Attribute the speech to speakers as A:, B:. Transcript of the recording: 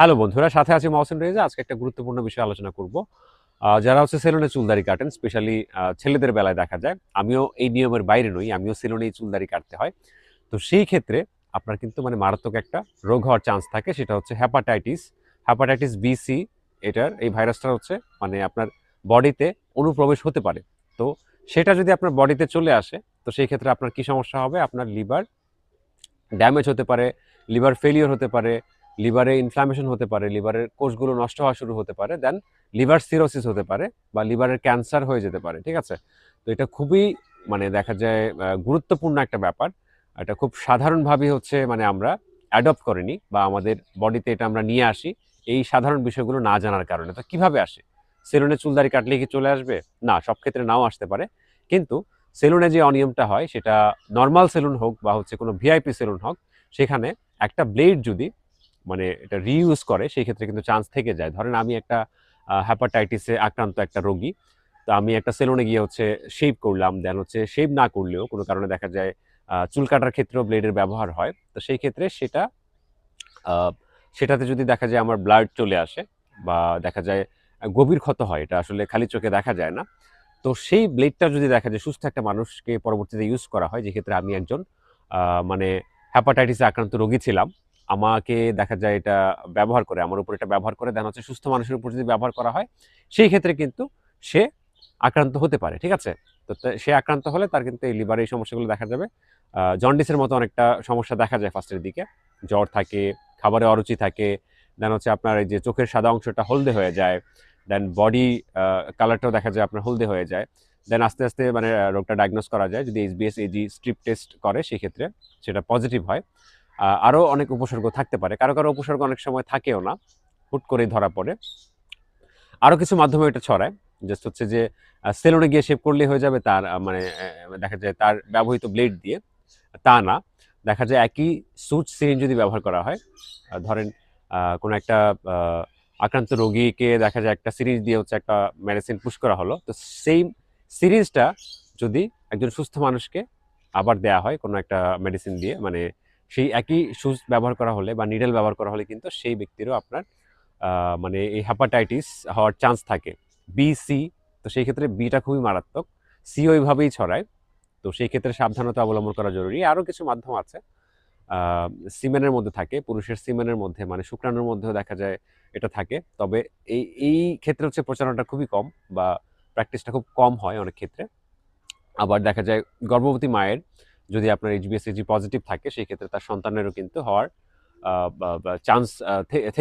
A: Hello বন্ধুরা, সাথে আছি মহসিন রেজা। আজকে একটা গুরুত্বপূর্ণ বিষয় আলোচনা করব। যারা হচ্ছে সেলুনে চুলদারি কাটেন স্পেশালি ছেলেদের বেলায় দেখা যায়, আমিও এই নিয়মের বাইরে নই, আমিও সেলুনেই চুলদারি কাটতে হয়। তো সেই ক্ষেত্রে আপনার কিন্তু মানে মারাত্মক একটা রোগ হওয়ার চান্স থাকে, সেটা হচ্ছে হ্যাপাটাইটিস হ্যাপাটাইটিস বিসি এটার এই ভাইরাসটা হচ্ছে মানে আপনার বডিতে অনুপ্রবেশ হতে পারে। তো সেটা যদি আপনার বডিতে চলে আসে, তো সেই ক্ষেত্রে আপনার কি সমস্যা হবে? আপনার লিভার ড্যামেজ হতে পারে লিভার ফেলিওর হতে পারে লিভারে ইনফ্লামেশন হতে পারে, লিভারের কোষগুলো নষ্ট হওয়া শুরু হতে পারে দেন লিভার সিরোসিস হতে পারে বা লিভারের ক্যান্সার হয়ে যেতে পারে, ঠিক আছে? তো এটা খুবই মানে দেখা যায় গুরুত্বপূর্ণ একটা ব্যাপার। এটা খুব সাধারণভাবে হচ্ছে মানে আমরা অ্যাডপ্ট করিনি বা আমাদের বডিতে এটা আমরা নিয়ে আসি, এই সাধারণ বিষয়গুলো না জানার কারণে। তো কীভাবে আসে? সেলুনে চুলদারি কাটলে কি চলে আসবে? না, সব ক্ষেত্রে নাও আসতে পারে। কিন্তু সেলুনে যে অনিয়মটা হয়, সেটা নর্মাল সেলুন হোক বা হচ্ছে কোনো ভিআইপি সেলুন হোক, সেখানে একটা ব্লেড যদি মানে এটা রিইউজ করে, সেই ক্ষেত্রে কিন্তু চান্স থেকে যায়। ধরেন আমি একটা হ্যাপাটাইটিসে আক্রান্ত একটা রোগী, তো আমি একটা সেলুনে গিয়ে হচ্ছে শেভ করলাম দেন হচ্ছে শেভ না করলেও কোনো কারণে দেখা যায় চুল কাটার ক্ষেত্রেও ব্লেডের ব্যবহার হয়। তো সেই ক্ষেত্রে সেটা সেটাতে যদি দেখা যায় আমার ব্লাড চলে আসে বা দেখা যায় গভীর ক্ষত হয়, এটা আসলে খালি চোখে দেখা যায় না, তো সেই ব্লেডটা যদি দেখা যায়, সুস্থ একটা মানুষকে পরবর্তীতে ইউজ করা হয় যে ক্ষেত্রে আমি একজন মানে হ্যাপাটাইটিসে আক্রান্ত রোগী ছিলাম আমাকে দেখা যায় এটা ব্যবহার করে, আমার উপর এটা ব্যবহার করে দেন হচ্ছে সুস্থ মানুষের উপর যদি ব্যবহার করা হয়, সেই ক্ষেত্রে কিন্তু সে আক্রান্ত হতে পারে, ঠিক আছে? তো সে আক্রান্ত হলে তার কিন্তু এই লিভারে এই সমস্যাগুলো দেখা যাবে। জন্ডিসের মতো অনেকটা সমস্যা দেখা যায় ফার্স্টের দিকে। জ্বর থাকে, খাবারে অরুচি থাকে, দেন হচ্ছে আপনার এই যে চোখের সাদা অংশটা হলদে হয়ে যায়, দেন বডি কালারটাও দেখা যায় আপনার হলদে হয়ে যায়, দেন আস্তে আস্তে মানে রোগটা ডায়াগনোস করা যায়। যদি এইচবিএস এজি স্ট্রিপ টেস্ট করে সেই ক্ষেত্রে সেটা পজিটিভ হয়। আহ, আরও অনেক উপসর্গ থাকতে পারে। কারও কারও উপসর্গ অনেক সময় থাকেও না হুট করেই ধরা পড়ে। আরও কিছু মাধ্যমে এটা ছড়ায় জাস্ট হচ্ছে যে সেলুনে গিয়ে শেভ করলেই হয়ে যাবে তার মানে দেখা যায় তার ব্যবহৃত ব্লেড দিয়ে তা না। দেখা যায় একই সুচ সিরিঞ্জ যদি ব্যবহার করা হয় ধরেন কোনো একটা আক্রান্ত রোগীকে দেখা যায় একটা সিরিঞ্জ দিয়ে হচ্ছে একটা মেডিসিন পুশ করা হলো তো সেই সিরিঞ্জটা যদি একজন সুস্থ মানুষকে আবার দেয়া হয় কোনো একটা মেডিসিন দিয়ে মানে সেই একই সুচ ব্যবহার করা হলে বা নিডেল ব্যবহার করা হলে কিন্তু সেই ব্যক্তিরও আপনার মানে এই হ্যাপাটাইটিস হওয়ার চান্স থাকে। বি সি তো সেই ক্ষেত্রে বিটা খুবই মারাত্মক। সি ওইভাবেই ছড়ায়। তো সেই ক্ষেত্রে সাবধানতা অবলম্বন করা জরুরি। আরও কিছু মাধ্যম আছে। সিমেনের মধ্যে থাকে। পুরুষের সিমেনের মধ্যে মানে শুক্রাণুর মধ্যেও দেখা যায় এটা থাকে। তবে এই এই ক্ষেত্রে হচ্ছে প্রচারণাটা খুবই কম বা প্র্যাকটিসটা খুব কম হয় অনেক ক্ষেত্রে। আবার দেখা যায় গর্ভবতী মায়ের যদি আপনার এইচবিএসএজি পজিটিভ থাকে সেই ক্ষেত্রে তার সন্তানেরও কিন্তু হওয়ার চান্স থেকে